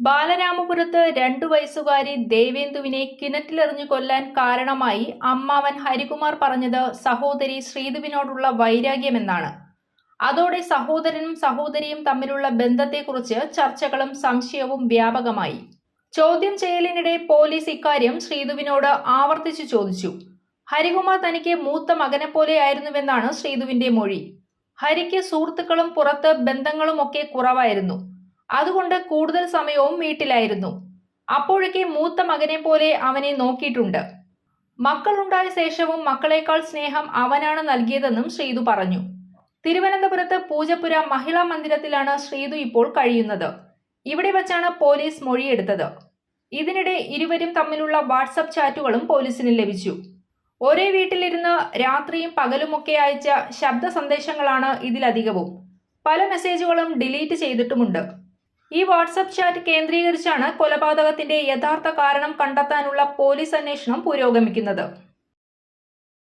ബാലരാമപുരത്ത് രണ്ടു വയസ്സുകാരി ദേവേന്ദുവിനെ കിണറ്റിലെറിഞ്ഞു കൊല്ലാൻ കാരണമായി അമ്മാവൻ ഹരികുമാർ പറഞ്ഞത് സഹോദരി ശ്രീധുവിനോടുള്ള വൈരാഗ്യമെന്നാണ്. അതോടെ സഹോദരനും സഹോദരിയും തമ്മിലുള്ള ബന്ധത്തെക്കുറിച്ച് ചർച്ചകളും സംശയവും വ്യാപകമായി. ചോദ്യം ചെയ്യലിനിടെ പോലീസ് ഇക്കാര്യം ശ്രീധുവിനോട് ആവർത്തിച്ചു ചോദിച്ചു. ഹരികുമാർ തനിക്ക് മൂത്ത മകനെ പോലെയായിരുന്നുവെന്നാണ് ശ്രീധുവിന്റെ മൊഴി. ഹരിക്ക് സുഹൃത്തുക്കളും പുറത്ത് ബന്ധങ്ങളുമൊക്കെ കുറവായിരുന്നു. അതുകൊണ്ട് കൂടുതൽ സമയവും വീട്ടിലായിരുന്നു. അപ്പോഴൊക്കെ മൂത്ത മകനെ പോലെ അവനെ നോക്കിയിട്ടുണ്ട്. മക്കളുണ്ടായ ശേഷവും മക്കളേക്കാൾ സ്നേഹം അവനാണ് നൽകിയതെന്നും ശ്രീതു പറഞ്ഞു. തിരുവനന്തപുരത്ത് പൂജപ്പുര മഹിളാ മന്ദിരത്തിലാണ് ശ്രീതു ഇപ്പോൾ കഴിയുന്നത്. ഇവിടെ വച്ചാണ് പോലീസ് മൊഴിയെടുത്തത്. ഇതിനിടെ ഇരുവരും തമ്മിലുള്ള വാട്സപ്പ് ചാറ്റുകളും പോലീസിന് ലഭിച്ചു. ഒരേ വീട്ടിലിരുന്ന് രാത്രിയും പകലുമൊക്കെ അയച്ച ശബ്ദ സന്ദേശങ്ങളാണ് ഇതിലധികവും. പല മെസ്സേജുകളും ഡിലീറ്റ് ചെയ്തിട്ടുമുണ്ട്. ഈ വാട്സപ്പ് ചാറ്റ് കേന്ദ്രീകരിച്ചാണ് കൊലപാതകത്തിന്റെ യഥാർത്ഥ കാരണം കണ്ടെത്താനുള്ള പോലീസ് അന്വേഷണം പുരോഗമിക്കുന്നത്.